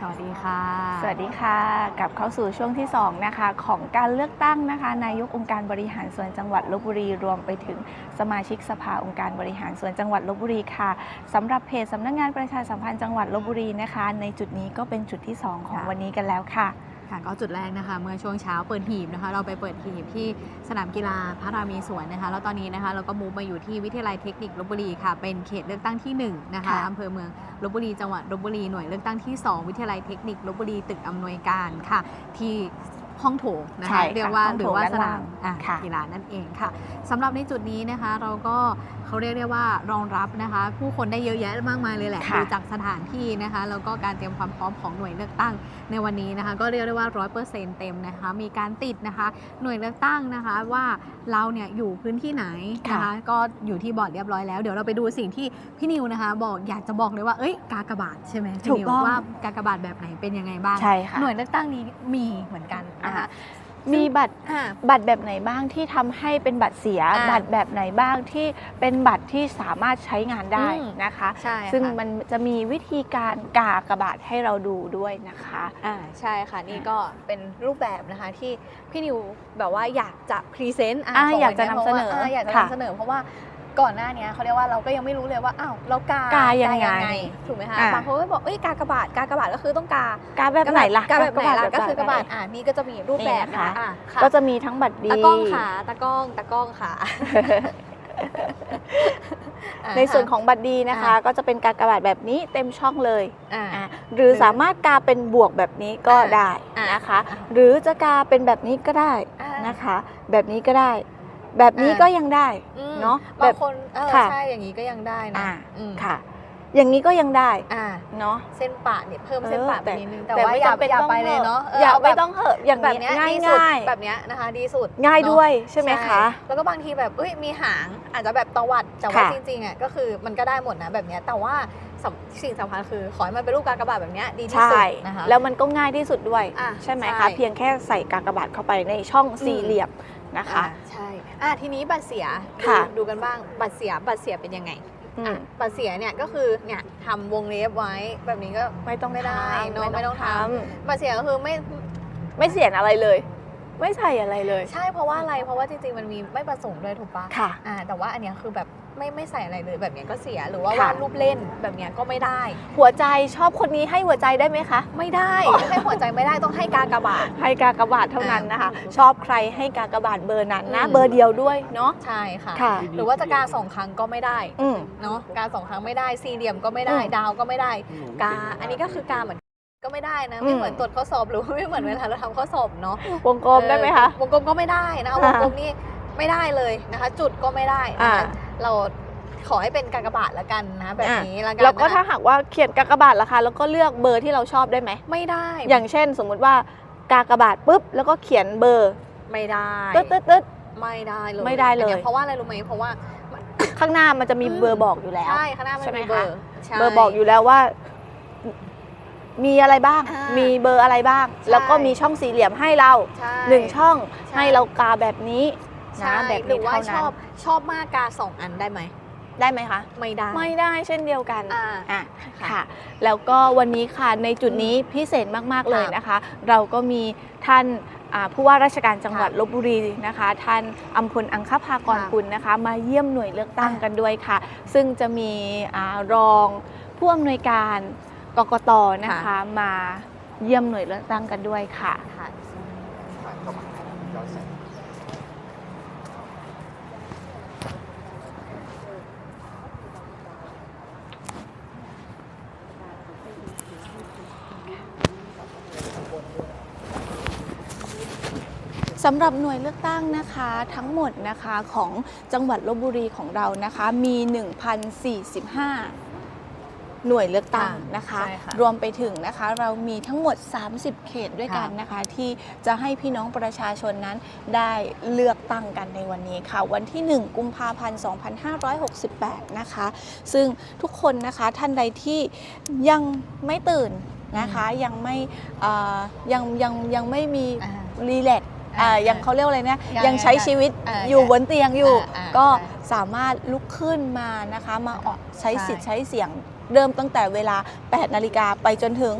สวัสดีค่ะ สวัสดีค่ะ กลับเข้าสู่ช่วงที่ 2 นะคะ ของการเลือกตั้งนะคะ นายกองค์การบริหารส่วนจังหวัดลบบุรี รวมไปถึงสมาชิกสภาองค์การบริหารส่วนจังหวัดลบบุรีค่ะสำหรับเพจสำนักงานประชาสัมพันธ์จังหวัดลบบุรีนะคะ ในจุดนี้ก็เป็นจุดที่ 2 ของค่ะวันนี้กันแล้วค่ะ ค่ะก็จุดแรกนะคะ เมื่อช่วงเช้าเปิดหีบนะคะ เราไปเปิดหีบที่สนามกีฬาพระรามีสวนนะคะ แล้วตอนนี้นะคะเราก็มูฟมาอยู่ที่วิทยาลัยเทคนิคลบบุรีค่ะ เป็นเขตเลือกตั้งที่1นะคะค่ะอำเภอเมืองลบบุรีจังหวัดลบบุรีหน่วยเลือกตั้งที่ 2 วิทยาลัยเทคนิคลบบุรีตึกอำนวยการค่ะ ที่ห้องโถงนะใช่คะค่ะเรียกว่าห้องหรืโถองว่าด้านสล่านางมอะค่ะกีฬานั่นเองค่ะสำหรับในจุดนี้นะคะเราก็ เขาเรียกได้ว่ารองรับนะคะ ผู้คนได้เยอะแยะมากมายเลยแหละค่ะดูจากสถานที่นะคะแล้วก็การเตรียมความพร้อมของหน่วยเลือกตั้งในวันนี้นะคะ ก็เรียกได้ว่า100%เต็มนะคะ มีการติดนะคะ หน่วยเลือกตั้งนะคะว่าเราเนี่ยอยู่พื้นที่ไหนนะคะค่ะก็อยู่ที่บอร์ดเรียบร้อยแล้วเดี๋ยวเราไปดูสิ่งที่พี่นิวนะคะ บอกอยากจะบอกเลยว่าเอ้ยกากบาทใช่ไหมพี่ถูกนิวต้องว่ากากบาทแบบไหนเป็นยังไงบ้างใช่ค่ะหน่วยเลือกตั้งนี้มีเหมือนกันนะคะ มีบัตรอ่าบัตรแบบไหนบ้างที่ทำให้เป็นบัตรเสียอ่าบัตรแบบไหนบ้างที่เป็นบัตรที่สามารถใช้งานได้อืมนะคะใช่ซึ่งค่ะมันจะมีวิธีการกากบาทให้เราดูด้วยนะคะอ่าใช่ค่ะนี่ก็เป็นรูปแบบนะคะที่พี่นิวแบบว่าอยากจะพรีเซนต์อ่าอยากจะนำเสนออยากจะค่ะนำเสนอเพราะว่า ก่อนหน้านี้เขาเรียกว่าเราก็ยังไม่รู้เลยว่าอ้าวเรากากายังไงถูกไหมคะอ่าบางคนก็บอกเอ้ยกากบาทกากบาทก็คือต้องกากาแบบไหนล่ะกาแบบไหนล่ะแบบก็คือกระบาดไหนอ่านี่ก็จะมีรูปแบบนี่นะนะคะคะอ่าค่ะก็จะมีทั้งบัตรดีตะกล้องขาตะกล้องตะกล้องขาาในส่วนของบัตรดีนะคะอ่าก็จะเป็นการกระบาดแบบนี้เต็มช่องเลยอ่าอะหรือสามารถกาเป็นบวกแบบนี้ก็อ่าได้อ่านนะคะอ่าหรือจะกาเป็นแบบนี้ก็ได้อ่านนะคะ แบบนี้ก็ได้ แบบนี้อ่าก็ยังได้อืมเนาะบางคนเออค่ะใช่อย่างนี้ก็ยังได้นะอ่าอืมค่ะ อย่างนี้ก็ยังได้อ่าเนาะเส้นปะเนี่ยเพิ่มเส้นปะไปนิดนึงแต่แต่ว่าไม่อย่าจำเป็นอย่าต้องไปเลยเนาะออย่าเอาไม่แบบต้องเหอะอย่างแบบนี้เนี้ยง่ายดีสุดง่ายแบบเนี้ยนะคะ ดีสุดง่ายเนอะด้วยใช่ไหมคะแล้วก็บางทีแบบเอ้ยมีหางอาจจะแบบตวัดแต่ว่าค่ะจริงๆอะก็คือมันก็ได้หมดนะแบบเนี้ยแต่ว่าสำสิ่งสำคัญคือ ขอให้มันเป็นรูปกากบาทแบบเนี้ยดีที่ใช่สุดนะคะแล้วมันก็ง่ายที่สุดด้วยอะใช่ไหมใช่คะ เพียงแค่ใส่กากบาทเข้าไปในช่องสี่อืมเหลี่ยม นะคะอ่าใช่อะทีนี้บัตรเสียค่ะ ดูดูกันบ้าง บัตรเสียบัตรเสียเป็นยังไง อือะมบัตรเสียเนี่ยก็คือเนี่ยทำวงเล็บไว้แบบนี้ก็ไม่ต้องไม่ได้ทำเนอะไม่ต้องทบัตรเสียก็คือไม่ ไม่เสียอะไรเลย ไม่ใส่อะไรเลย ใช่เพราะว่าอะไรเพราะว่าจริงๆมันมีไม่ประสงค์ด้วยถูกปะค่ะอ่าแต่ว่าอันเนี้ยคือแบบไม่ไม่ใส่อะไรเลยแบบเนี้ยก็เสียหรือว่าค่ะวาดรูปเล่นแบบเนี้ยก็ไม่ได้ หัวใจชอบคนนี้ให้หัวใจได้ไหมคะ ไม่ได้ให้หัวใจไม่ได้ต้องให้กากบาทให้กากบาทเท่านั้นนะคะอ่าชอบใครให้กากบาทเบอร์นั้นนะอืมเบอร์เดียวด้วยเนาะใช่ค่ะค่ะ หรือว่าจะกาสองครั้งก็ไม่ได้อืมเนาะกาสองครั้งไม่ได้สี่เหลี่ยมก็ไม่ได้อืมดาวก็ไม่ได้กาอันนี้ก็คือกาเหมือน ก็ไม่ได้นะไม่อืมเหมือนตรวจข้อสอบหรือว่าไม่เหมือนเวลาเราทำข้อสอบเนาะวงกลมได้ไหมคะเออวงกลมก็ไม่ได้นะวงกลมนี่ไม่ได้เลยนะคะ จุดก็ไม่ได้นะคะอ่าเราขอให้เป็นกากบาทละกันนะแบบนี้ละกันแล้วก็นะคะถ้าหากว่าเขียนกากบาทราคาแล้วก็เลือกเบอร์ที่เราชอบได้ไหมไม่ได้ อย่างเช่น สมมุติว่ากากบาทปุ๊บแล้วก็เขียนเบอร์ไม่ได้ตึ๊ดตึ๊ดตึ๊ดไม่ได้เลยไม่ได้เลยอันนี้เพราะว่าอะไรรู้ไหมเพราะว่าข้างหน้ามันจะมีอืมเบอร์บอกอยู่แล้วใช่ข้างหน้ามันใช่ไหมมีคะเบอร์ใช่เบอร์บอกอยู่แล้วว่า มีอะไรบ้าง อ่ามีมีเบอร์อะไรบ้าง ใช่ แล้วก็มีช่องสี่เหลี่ยมให้เราใช่ หนึ่งช่องใช่ ให้เรากาแบบนี้ใช่นะแบบหรืนี้อว่าเท่าชนั้นอบชอบมากกาสองอันได้ไหม ได้ไหมคะ ไม่ได้ไม่ได้เช่นเดียวกัน อ่า อะค่ะค่ะ แล้วก็วันนี้ค่ะในจุดนี้พิเศษมาก ๆ เลยนะคะ เราก็มีท่านอ่าผู้ว่าราชการจังหวัดค่ะลบบุรีนะคะ ท่านอัมพลอังคภากรค่ะกุลนะคะ มาเยี่ยมหน่วยเลือกตั้งอะกันด้วยค่ะ ซึ่งจะมีอารองผู้อำนวยการ กกตนะคะ มาเยี่ยมหน่วยเลือกตั้งกันด้วยค่ะค่ะ สำหรับหน่วยเลือกตั้งนะคะทั้งหมดนะคะของจังหวัดลบบุรีของเรานะคะมี 1,045 หน่วยเลือกตั้งนะคะ ใช่ค่ะรวมไปถึงนะคะเรามีทั้งหมด 30 เขตด้วยกันนะคะ ที่จะให้พี่น้องประชาชนนั้นได้เลือกตั้งกันในวันนี้ค่ะ วันที่ 1 กุมภาพันธ์ 2568 นะคะ ซึ่งทุกคนนะคะท่านใดที่ยังไม่ตื่นนะคะยังไม่เอ่อยังยังยังไม่มีอ่ารีแลกซ์ อ่าอ่ายังเขาเรียกว่าอะไรนะยังยังใช้ชีวิตอ่าอยู่ใช่บนเตียงอยู่อ่าอ่าก็ใช่สามารถลุกขึ้นมานะคะมาออกใช้ใช่สิทธิ์ใช้เสียงเริ่มตั้งแต่เวลา 8 นาฬิกาไปจนถึง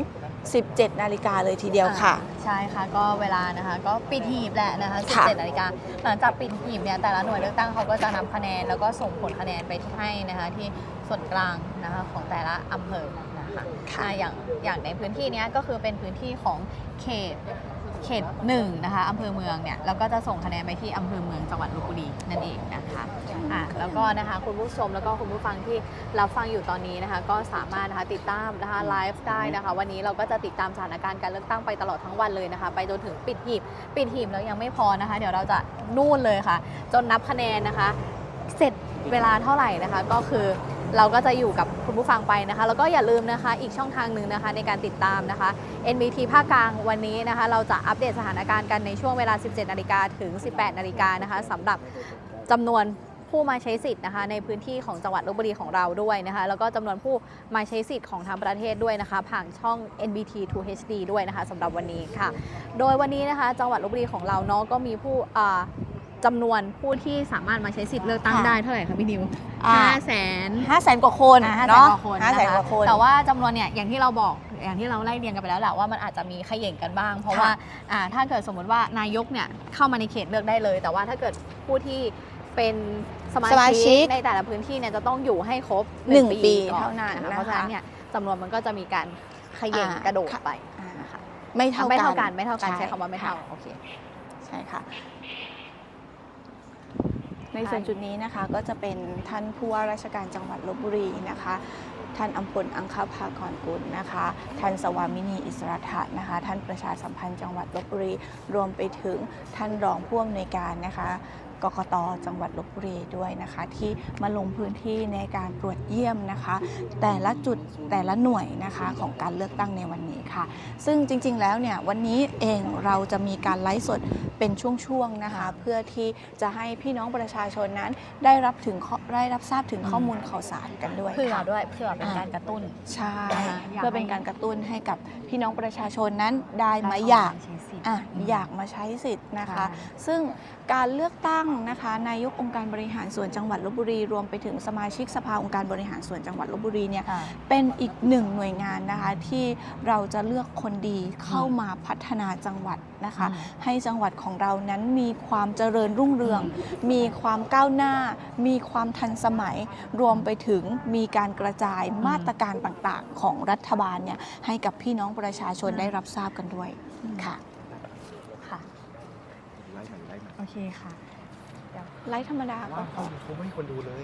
17 นาฬิกาเลยทีเดียวค่ะ ใช่ค่ะก็เวลานะคะ ก็ปิดหีบแหละนะคะค่ะ17 นาฬิกาหลังจากปิดหีบเนี่ยแต่ละหน่วยเลือกตั้งเขาก็จะนำคะแนนแล้วก็ส่งผลคะแนนไปที่ให้นะคะที่ส่วนกลางนะคะของแต่ละอำเภอนะคะค่ะอ่าอย่างอย่างในพื้นที่เนี้ยก็คือเป็นพื้นที่ของเขต เขตหนึ่งนะคะอำเภอเมืองเนี่ยแล้วก็จะส่งคะแนนไปที่อำเภอเมืองจังหวัดลบบุรีนั่นเองนะคะอะแล้วก็นะคะคุณผู้ชมแล้วก็คุณผู้ฟังที่รับฟังอยู่ตอนนี้นะคะก็สามารถนะคะติดตามนะคะไลฟ์ได้นะคะวันนี้เราก็จะติดตามสถานการณ์การเลือกตั้งไปตลอดทั้งวันเลยนะคะ ไปจนถึงปิดหีบปิดหีบแล้วยังไม่พอนะคะ เดี๋ยวเราจะนู่นเลยค่ะ จนนับคะแนนนะคะ เสร็จเวลาเท่าไหร่นะคะก็คือ เราก็จะอยู่กับคุณผู้ฟังไปนะคะ แล้วก็อย่าลืมนะคะอีกช่องทางหนึ่งนะคะในการติดตามนะคะ NBT ภาคกลางวันนี้นะคะ เราจะอัปเดตสถานการณ์กันในช่วงเวลา 17 นาฬิกาถึง 18 นาฬิกานะคะสำหรับจำนวนผู้มาใช้สิทธิ์นะคะในพื้นที่ของจังหวัดลบบุรีของเราด้วยนะคะ แล้วก็จำนวนผู้มาใช้สิทธิ์ของทางประเทศด้วยนะคะ ผ่านช่อง NBT 2 HD ด้วยนะคะสำหรับวันนี้ค่ะ โดยวันนี้นะคะ จังหวัดลบบุรีของเราเนาะก็มีผู้ จำนวนผู้ที่สามารถมาใช้สิทธิ์เลือกตั้งค่ะได้เท่าไหร่คะพี่นิวอ่า ห้าแสน ห้าแสนกว่าคนห้าแสนเนาะกว่าคนห้าแสนนะคะกว่าคน แต่ว่าจำนวนเนี่ยอย่างที่เราบอกอย่างที่เราไล่เรียงกันไปแล้วแหละว่ามันอาจจะมีขย่งกันบ้าง เพราะค่ะว่าอ่าถ้าเกิดสมมติว่านายกเนี่ยเข้ามาในเขตเลือกได้เลย แต่ว่าถ้าเกิดผู้ที่เป็นสมาสมาชิชิกกในแต่ละพื้นที่เนี่ยจะต้องอยู่ให้ครบหนึ่งปีก่อเท่านั้นนะคะนะคะเพราะฉะนั้นเนี่ยจำนวนมันก็จะมีการขย่งอ่ากระโดดค่ะ ไปอ่านะคะไม่เท่าไม่กันเท่ากันไม่เท่ากันใช่ใช้คำว่าไม่เท่าค่ะโอเค ใช่ค่ะ ในส่วนจุดนี้นะคะก็จะเป็นท่านผู้ว่าราชการจังหวัดลบบุรีนะคะ ท่านอัมพลอังคภากรกุลนะคะ ท่านสวามินีอิสระทะนะคะ ท่านประชาสัมพันธ์จังหวัดลบบุรี รวมไปถึงท่านรองผู้อำนวยการนะคะ กกตจังหวัดลบบุรีด้วยนะคะ ที่มาลงพื้นที่ในการตรวจเยี่ยมนะคะ แต่ละจุดแต่ละหน่วยนะคะของการเลือกตั้งในวันนี้ค่ะ ซึ่งจริงๆแล้วเนี่ยวันนี้เองเราจะมีการไลฟ์สดเป็นช่วงๆนะคะ เพื่อที่จะให้พี่น้องประชาชนนั้นได้รับถึงข้อได้รับทราบถึงข้อมูลข่าวสารกันด้วยเพื่อค่ะด้วยเพื่อเป็นอ่าการกระตุ้นใช่นะคะอยากเพื่อเป็นให้การกระตุ้นให้กับพี่น้องประชาชนนั้นได้มาอยากใช้สิทธิ์ อะอยากมาใช้สิทธิ์นะคะใช่ซึ่งการเลือกตั้งนะคะนายกองค์การบริหารส่วนจังหวัดลบบุรี รวมไปถึงสมาชิกสภาองค์การบริหารส่วนจังหวัดลบบุรีเนี่ยค่ะเป็นอีกหนึ่งหน่วยงานนะคะที่เราจะเลือกคนดีเข้ามาพัฒนาจังหวัดนะคะอืมให้จังหวัดของเรานั้นมีความเจริญรุ่งเรือง มีความก้าวหน้า มีความทันสมัย รวมไปถึงมีการกระจายมาตรการต่างๆ ของรัฐบาลเนี่ยให้กับพี่น้องประชาชนได้รับทราบกันด้วยค่ะค่ะ ไลฟ์ใหม่ไลฟ์ใหม่ โอเคค่ะ เดี๋ยวไลฟ์ธรรมดาก่อนเขาไม่ให้คนดูเลย